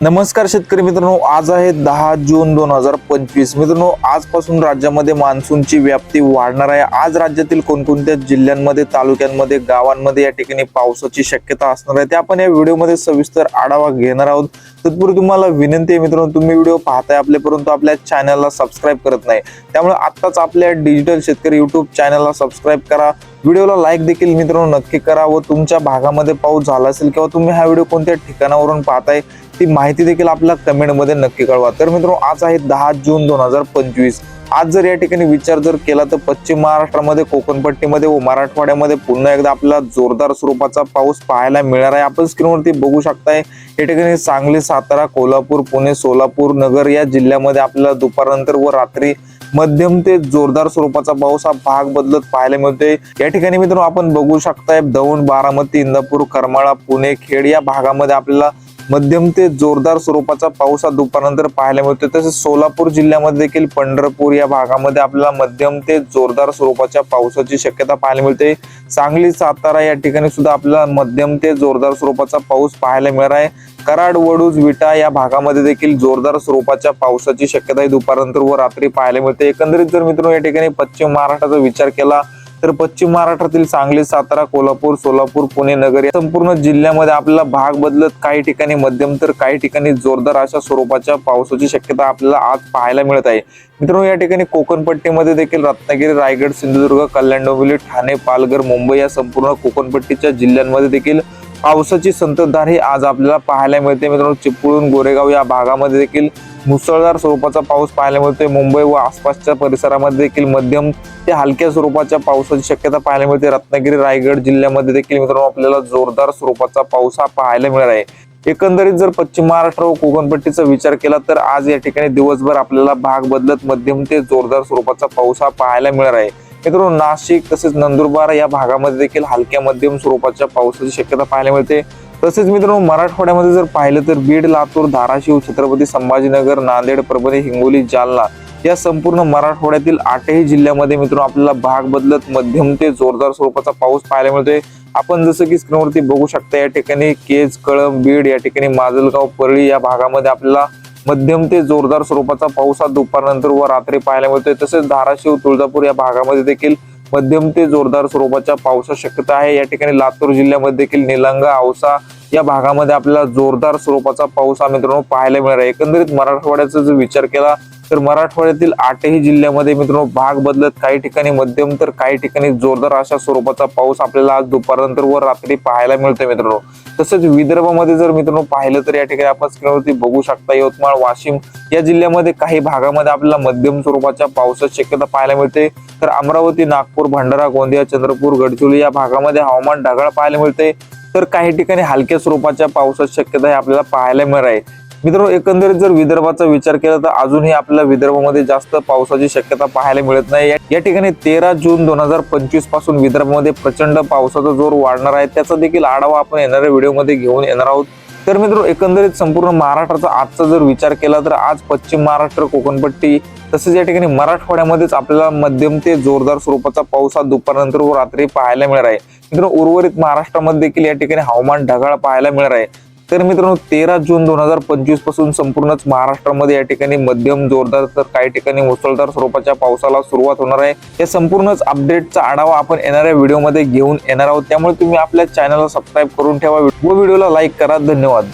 नमस्कार शेतकरी मित्रांनो आज आहे दहा जून दोन हजार पंचवीस. मित्रांनो आजपासून राज्यामध्ये मान्सूनची व्याप्ती वाढणार आहे. आज राज्यातील कोणकोणत्या जिल्ह्यांमध्ये तालुक्यांमध्ये गावांमध्ये या ठिकाणी पावसाची शक्यता असणार आहे ते आपण या व्हिडिओमध्ये सविस्तर आढावा घेणार आहोत. तत्पूर्वी तुम्हाला विनंती आहे मित्रांनो तुम्ही व्हिडिओ पाहताय आपले परंतु आपल्या चॅनलला सबस्क्राईब करत नाही. त्यामुळे आत्ताच आपल्या डिजिटल शेतकरी युट्यूब चॅनलला सबस्क्राईब करा. व्हिडिओला लाईक देखील मित्रांनो नक्की करा व तुमच्या भागामध्ये पाऊस झाला असेल किंवा तुम्ही हा व्हिडिओ कोणत्या ठिकाणावरून पाहताय ती माहिती देखील आपल्या कमेंटमध्ये नक्की कळवा. तर मित्रांनो आज आहे दहा जून दोन हजार पंचवीस. आज जर या ठिकाणी विचार जर केला तर पश्चिम महाराष्ट्रामध्ये कोकणपट्टीमध्ये व मराठवाड्यामध्ये पुन्हा एकदा आपल्याला जोरदार स्वरूपाचा पाऊस पाहायला मिळणार आहे. आपण स्क्रीनवरती बघू शकताय या ठिकाणी सांगली सातारा कोल्हापूर पुणे सोलापूर नगर या जिल्ह्यामध्ये आपल्याला दुपारनंतर व रात्री मध्यम ते जोरदार स्वरूपाचा पाऊस हा भाग बदलत पाहायला मिळतोय. या ठिकाणी मित्रांनो आपण बघू शकताय दौंड बारामती इंदापूर करमाळा पुणे खेड या भागामध्ये आपल्याला मध्यम ते जोरदार स्वरूपाचा पाऊस हा दुपारनंतर पाहायला मिळतो तसेच सोलापूर जिल्ह्यामध्ये देखील पंढरपूर या भागामध्ये आपल्याला मध्यम ते जोरदार स्वरूपाच्या पावसाची शक्यता पाहायला मिळते. सांगली सातारा या ठिकाणी सुद्धा आपल्याला मध्यम ते जोरदार स्वरूपाचा पाऊस पाहायला मिळणार आहे. कराड वडूज विटा या भागामध्ये देखील जोरदार स्वरूपाच्या पावसाची शक्यता ही दुपारनंतर व रात्री पाहायला मिळते. एकंदरीत जर मित्रांनो या ठिकाणी पश्चिम महाराष्ट्राचा विचार केला तर पश्चिम महाराष्ट्रातील सांगली सातारा कोल्हापूर सोलापूर पुणे नगर या संपूर्ण जिल्ह्यामध्ये आपल्याला भाग बदलत काही ठिकाणी मध्यम तर काही ठिकाणी जोरदार अशा स्वरूपाच्या पावसाची शक्यता आपल्याला आज पाहायला मिळत आहे. मित्रांनो या ठिकाणी कोकणपट्टीमध्ये देखील रत्नागिरी रायगड सिंधुदुर्ग कल्याण डोंबिवली ठाणे पालघर मुंबई या संपूर्ण कोकणपट्टीच्या जिल्ह्यांमध्ये देखील पावसाची संततधार ही आज आपल्याला पाहायला मिळते. मित्रांनो चिपळूण गोरेगाव या भागामध्ये देखील मुसळधार स्वरूपाचा पाऊस पाहायला मिळतोय मुंबई व आसपासच्या परिसरामध्ये देखील मध्यम ते हलक्या स्वरूपाच्या पावसाची शक्यता पाहायला मिळते रत्नागिरी रायगड जिल्ह्यामध्ये देखील मित्रांनो आपल्याला जोरदार स्वरूपाचा पाऊस हा पाहायला मिळणार आहे. एकंदरीत जर पश्चिम महाराष्ट्र व कोकणपट्टीचा विचार केला तर आज या ठिकाणी दिवसभर आपल्याला भाग बदलत मध्यम ते जोरदार स्वरूपाचा पाऊस हा पाहायला मिळणार आहे. मित्रांनो नाशिक तसेच नंदुरबार या भागामध्ये देखील हलक्या मध्यम स्वरूपाच्या पावसाची शक्यता पाहायला मिळते. तसेच मित्रांनो मराठवाड्यामध्ये जर पाहिलं तर बीड लातूर धाराशिव छत्रपती संभाजीनगर नांदेड परभणी हिंगोली जालना या संपूर्ण मराठवाड्यातील आठही जिल्ह्यामध्ये मित्रांनो आपल्याला भाग बदलत मध्यम ते जोरदार स्वरूपाचा पाऊस पाहायला मिळतोय. आपण जसं की स्क्रीनवरती बघू शकता या ठिकाणी केज कळंब बीड या ठिकाणी माजलगाव परळी या भागामध्ये आपल्याला मध्यम ते जोरदार स्वरूपाचा पाऊस हा दुपारनंतर व रात्री पाहायला मिळतोय. तसेच धाराशिव तुळजापूर या भागामध्ये देखील मध्यम ते जोरदार स्वरूपाच्या पावसाची शक्यता आहे. या ठिकाणी लातूर जिल्ह्यामध्ये देखील निलंगा औसा या भागामध्ये आपल्याला जोरदार स्वरूपाचा पाऊस हा मित्रांनो पाहायला मिळणार आहे. एकंदरीत मराठवाड्याचा जर विचार केला तर मराठवाड्यातील आठही जिल्ह्यामध्ये मित्रांनो भाग बदलत काही ठिकाणी मध्यम तर काही ठिकाणी जोरदार अशा स्वरूपाचा पाऊस आपल्याला आज दुपारनंतर व रात्री पाहायला मिळतोय मित्रांनो. तसेच विदर्भामध्ये जर मित्रांनो पाहिलं तर या ठिकाणी आपण स्क्रीनवरती बघू शकता यवतमाळ वाशिम या जिल्ह्यामध्ये काही भागामध्ये आपल्याला मध्यम स्वरूपाच्या पावसाची शक्यता पाहायला मिळते. तर अमरावती नागपूर भंडारा गोंदिया चंद्रपूर गडचिरोली या भागामध्ये हवामान ढगाळ पाहायला मिळते. तर काही ठिकाणी हलक्या स्वरूपाच्या पावसाची शक्यता ही आपल्याला पाहायला मिळणार आहे. मित्रांनो एकंदरीत जर विदर्भाचा विचार केला तर अजूनही आपल्याला विदर्भामध्ये जास्त पावसाची शक्यता पाहायला मिळत नाही. या- ठिकाणी तेरा जून दोन हजार पंचवीसपासून विदर्भामध्ये प्रचंड पावसाचा जोर वाढणार आहे. त्याचा देखील आढावा आपण येणाऱ्या व्हिडिओमध्ये घेऊन येणार आहोत. तर मित्र एकंदरीत संपूर्ण महाराष्ट्राचा आजचा जर विचार केला तर आज पश्चिम महाराष्ट्र कोकणपट्टी तसेच या ठिकाणी मराठवाड्यामध्येच आपल्याला मध्यम ते जोरदार स्वरूपाचा पाऊस हा दुपारनंतर व रात्री पाहायला मिळणार आहे. मित्रांनो उर्वरित महाराष्ट्रामध्ये देखील या ठिकाणी हवामान ढगाळ पाहायला मिळणार आहे. तर मित्रांनो तेरा जून दोन हजार पंचवीसपासून संपूर्णच महाराष्ट्रामध्ये या ठिकाणी मध्यम जोरदार तर काही ठिकाणी मुसळधार स्वरूपाच्या पावसाला सुरुवात होणार आहे. या संपूर्णच अपडेटचा आढावा आपण येणाऱ्या व्हिडिओमध्ये घेऊन येणार आहोत. त्यामुळे तुम्ही आपल्या चॅनलला सबस्क्राईब करून ठेवा. व व्हिडिओला लाईक करा. धन्यवाद.